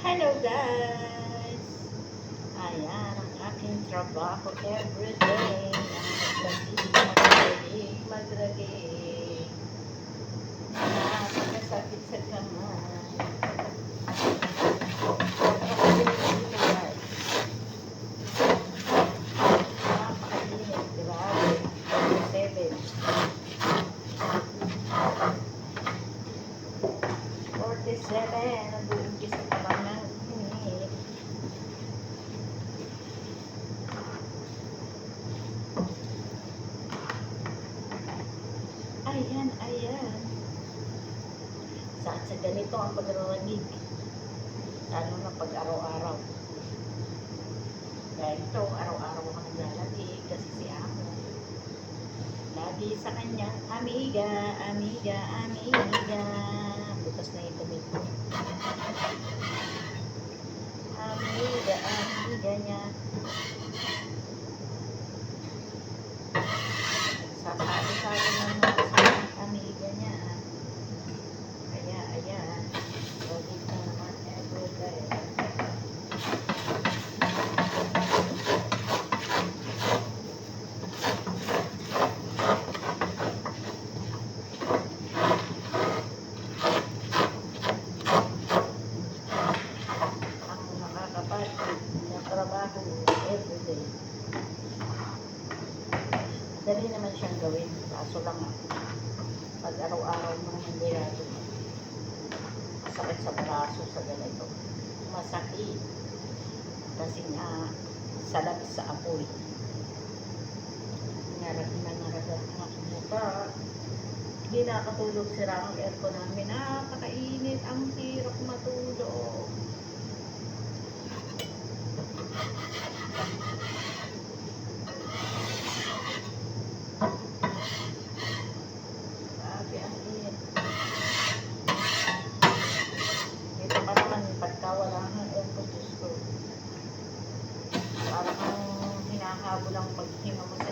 Hello guys! Ayan ang aking trabaho everyday. Ang magragig, magragig. Napakasakit sa kamay. Napakainit, grabe. 47. 47, nag-uumpis sa parang ng init. Ayan, ayan. Saan sa ganito ang pagrarangig? Lalo na pag araw-araw. Dahil ito, araw-araw ako naglalagig kasi si Amo. Lagi sa kanya, amiga, amiga, amiga. Butas na ito dito. Amiga, amiga niya. Sasabi sa akin ng mga sa amiga niya. Kaya, ayan. Lagi na naman everyday. ang nakakapagod na trabaho everyday. Dali naman siyang gawin. Kaso lang pag araw-araw mo naman ginagawa, masakit sa braso sa ganito. Masakit. Kasi nga, salag sa apoy. Narag na naragat ang aking mukha. Hindi nakatulog sira ang aircon namin. Napakainit. Ang hirap matulog. Grabe ang init. Dito pa naman, pagka wala kang aircon, Diyos ko. Parang hinahabol ang paghinga mo sa.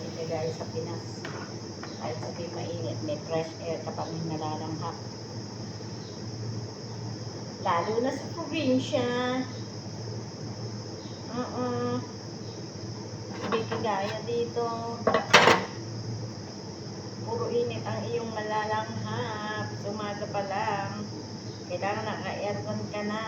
Ito guys, sa Pinas, kahit sabi mainit, may fresh air ka pa rin nalalanghap. Lalo na sa probinsya. Oo. Hindi kagaya dito. Puro init ang iyong malalanghap. Umaga pa lang. Kailangan naka-aircon ka na.